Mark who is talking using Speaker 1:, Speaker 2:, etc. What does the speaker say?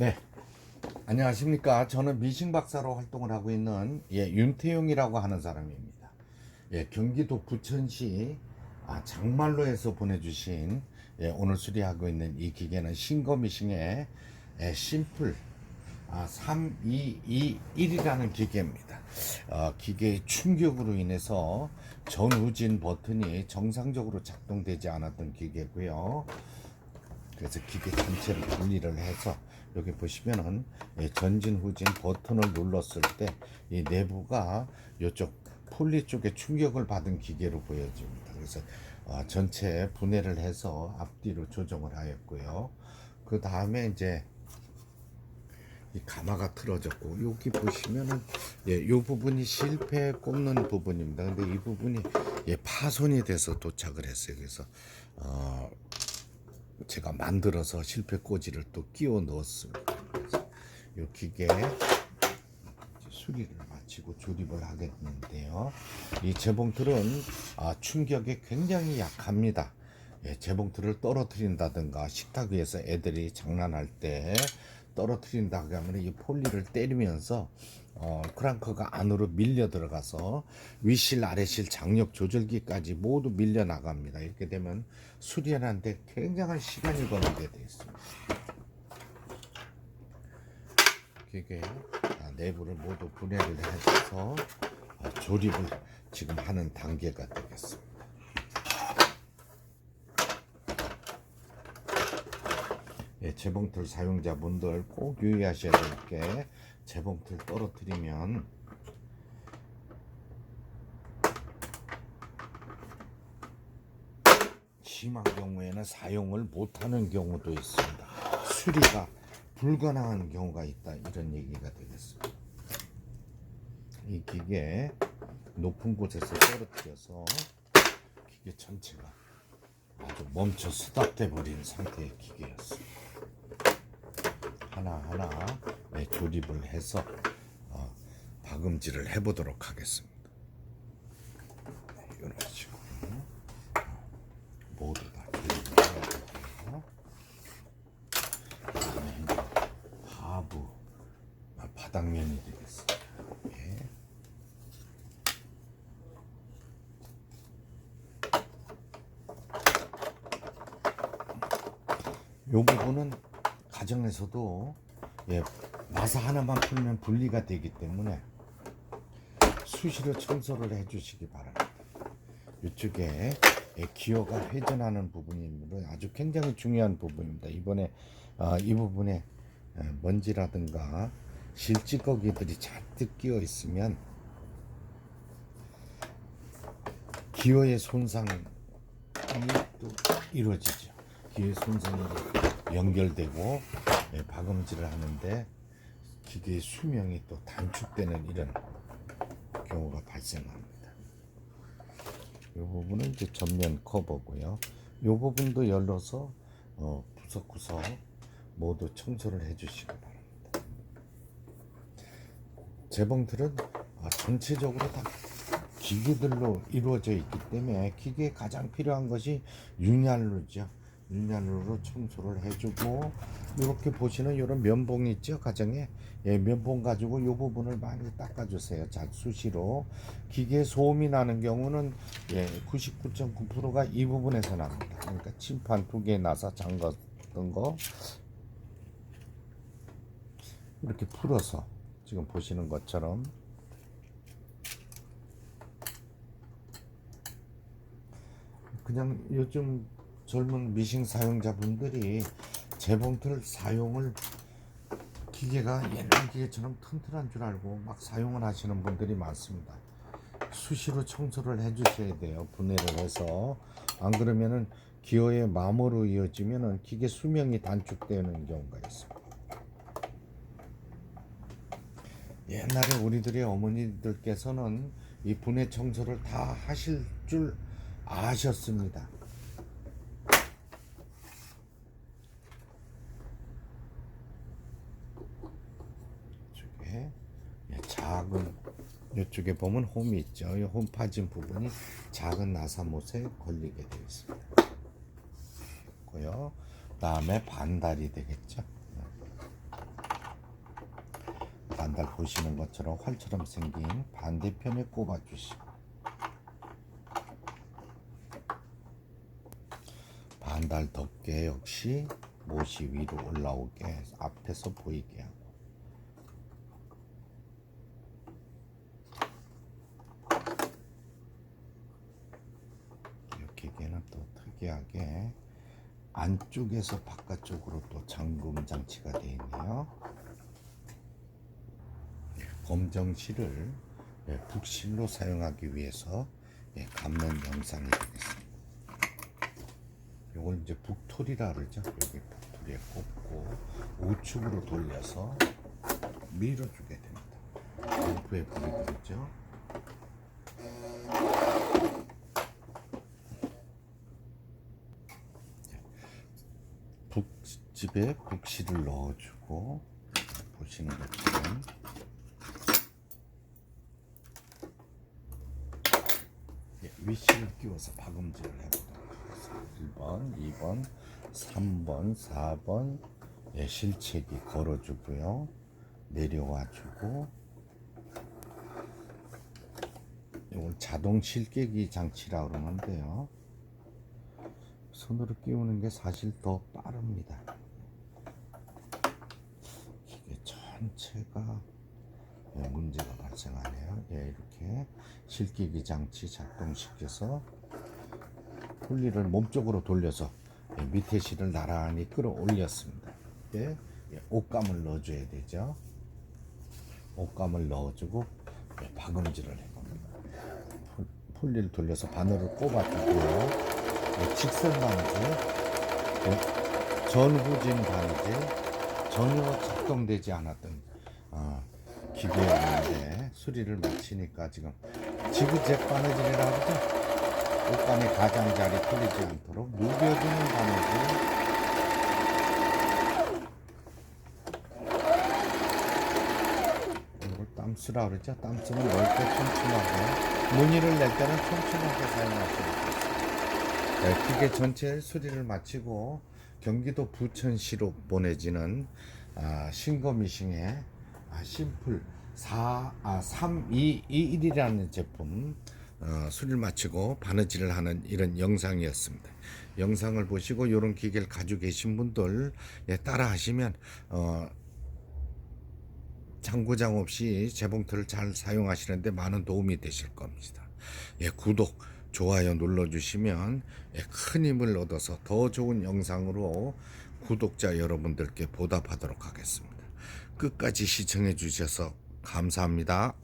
Speaker 1: 네. 안녕하십니까. 저는 미싱 박사로 활동을 하고 있는 예, 윤태용이라고 하는 사람입니다. 예, 경기도 부천시 아, 장말로에서 보내주신 예, 오늘 수리하고 있는 이 기계는 싱거 미싱의 예, 심플 아, 3221이라는 기계입니다. 어, 기계의 충격으로 인해서 전후진 버튼이 정상적으로 작동되지 않았던 기계고요. 그래서 기계 전체를 분리를 해서 여기 보시면은 예, 전진 후진 버튼을 눌렀을 때 이 내부가 이쪽 폴리 쪽에 충격을 받은 기계로 보여집니다. 그래서 어, 전체 분해를 해서 앞뒤로 조정을 하였고요. 그 다음에 이제 이 가마가 틀어졌고 여기 보시면은 예, 이 부분이 실패 꼽는 부분입니다. 근데 이 부분이 예, 파손이 돼서 도착을 했어요. 그래서 어, 제가 만들어서 실패 꽂이를 또 끼워 넣었습니다. 기계 수리를 마치고 조립을 하겠는데요. 이 재봉틀은 아, 충격에 굉장히 약합니다. 예, 재봉틀을 떨어뜨린다든가 식탁 위에서 애들이 장난할 때 떨어뜨린다 하면 이 폴리를 때리면서 어, 크랑크가 안으로 밀려 들어가서 위실 아래실 장력 조절기까지 모두 밀려 나갑니다. 이렇게 되면 수리하는데 굉장한 시간이 걸리게 되어 있습니다. 기계 아, 내부를 모두 분해를 해서 아, 조립을 지금 하는 단계가 되겠습니다. 예, 재봉틀 사용자분들 꼭 유의하셔야 될 게 재봉틀 떨어뜨리면 심한 경우에는 사용을 못하는 경우도 있습니다. 수리가 불가능한 경우가 있다 이런 얘기가 되겠습니다. 이 기계 높은 곳에서 떨어뜨려서 기계 전체가 아주 멈춰 수답돼 버린 상태의 기계였습니다. 하나하나 네, 조립을 해서 어, 박음질을 해보도록 하겠습니다. 네, 이런 식으로 모두 다 조립을 해야 하부 아, 바닥면이 되겠습니다. 예. 요 부분은 가정에서도 예, 마사 하나만 풀면 분리가 되기 때문에 수시로 청소를 해주시기 바랍니다. 이쪽에 예, 기어가 회전하는 부분이 아주 굉장히 중요한 부분입니다. 이번에 아, 이 부분에 예, 먼지라든가 실찌꺼기들이 잔뜩 끼어 있으면 기어의 손상이 또 이루어지죠. 기의 손상이 연결되고 예, 박음질을 하는데 기계의 수명이 또 단축되는 이런 경우가 발생합니다. 이 부분은 이제 전면 커버고요. 이 부분도 열려서 어, 구석구석 모두 청소를 해주시기 바랍니다. 재봉틀은 아, 전체적으로 다 기계들로 이루어져 있기 때문에 기계에 가장 필요한 것이 윤활유죠. 윤활유로 청소를 해주고 이렇게 보시는 이런 면봉 있죠 가정에 예, 면봉 가지고 이 부분을 많이 닦아주세요. 자 수시로 기계 소음이 나는 경우는 예, 99.9%가 이 부분에서 납니다. 그러니까 침판 두 개 나서 잠갔던 거 이렇게 풀어서 지금 보시는 것처럼 그냥 요즘 젊은 미싱 사용자분들이 재봉틀 사용을 기계가 옛날 기계처럼 튼튼한 줄 알고 막 사용을 하시는 분들이 많습니다. 수시로 청소를 해주셔야 돼요. 분해를 해서 안 그러면은 기어의 마모로 이어지면은 기계 수명이 단축되는 경우가 있습니다. 옛날에 우리들의 어머니들께서는 이 분해 청소를 다 하실 줄 아셨습니다. 이쪽에 예, 작은 이쪽에 보면 홈이 있죠. 이홈 파진 부분이 작은 나사못에 걸리게 되어 있습니다. 고요. 다음에 반달이 되겠죠. 반달 보시는 것처럼 활처럼 생긴 반대편에 꼽아 주시고 반달 덮개 역시 못이 위로 올라오게 앞에서 보이게 하고 이 기계는 또 특이하게 안쪽에서 바깥쪽으로 또 잠금 장치가 되어 있네요. 검정실을 예, 북실로 사용하기 위해서 예, 감는 영상이 되겠습니다. 이걸 이제 북토리라 그러죠. 여기 북토리에 꽂고 우측으로 돌려서 밀어주게 됩니다. 오프에 불이 들죠. 북집에 북실을 넣어주고 보시는 것처럼 예, 위실을 끼워서 박음질을 해보도록 하겠습니다. 1번, 2번, 3번, 4번 예, 실책이 걸어주고요. 내려와주고 이걸 자동 실깨기 장치라 그러는데요. 손으로 끼우는 게 사실 더 빠릅니다. 전체가 예, 문제가 발생하네요. 예, 이렇게 실기기 장치 작동시켜서 분리를 몸쪽으로 돌려서 예, 밑에 실을 나란히 끌어올렸습니다. 예, 예, 옷감을 넣어줘야 되죠. 옷감을 넣어주고 예, 박음질을 해봅니다. 폴- 폴리를 돌려서 바늘을 꼽아주고요. 예, 직선 바느질, 예, 전후진 바느질, 전혀 작동되지 않았던 어, 기계였는데 수리를 마치니까 지금 지그재 바느질이라고 하죠. 옷감의 가장자리 풀리지 않도록 누벼주는 바느질 땀쓰라 그러죠. 땀쓰면 넓게 촘촘하고 무늬를 낼 때는 촘촘하게 사용할 수 있습니다. 네, 기계 전체 수리를 마치고 경기도 부천시로 보내지는 아, 신거미싱의 아, 심플 4, 아, 3221이라는 제품 어, 수리를 마치고 바느질을 하는 이런 영상이었습니다. 영상을 보시고 이런 기계를 가지고 계신 분들 예, 따라 하시면 어, 장고장 없이 재봉틀을 잘 사용하시는데 많은 도움이 되실 겁니다. 예, 구독, 좋아요 눌러주시면 예, 큰 힘을 얻어서 더 좋은 영상으로 구독자 여러분들께 보답하도록 하겠습니다. 끝까지 시청해 주셔서 감사합니다.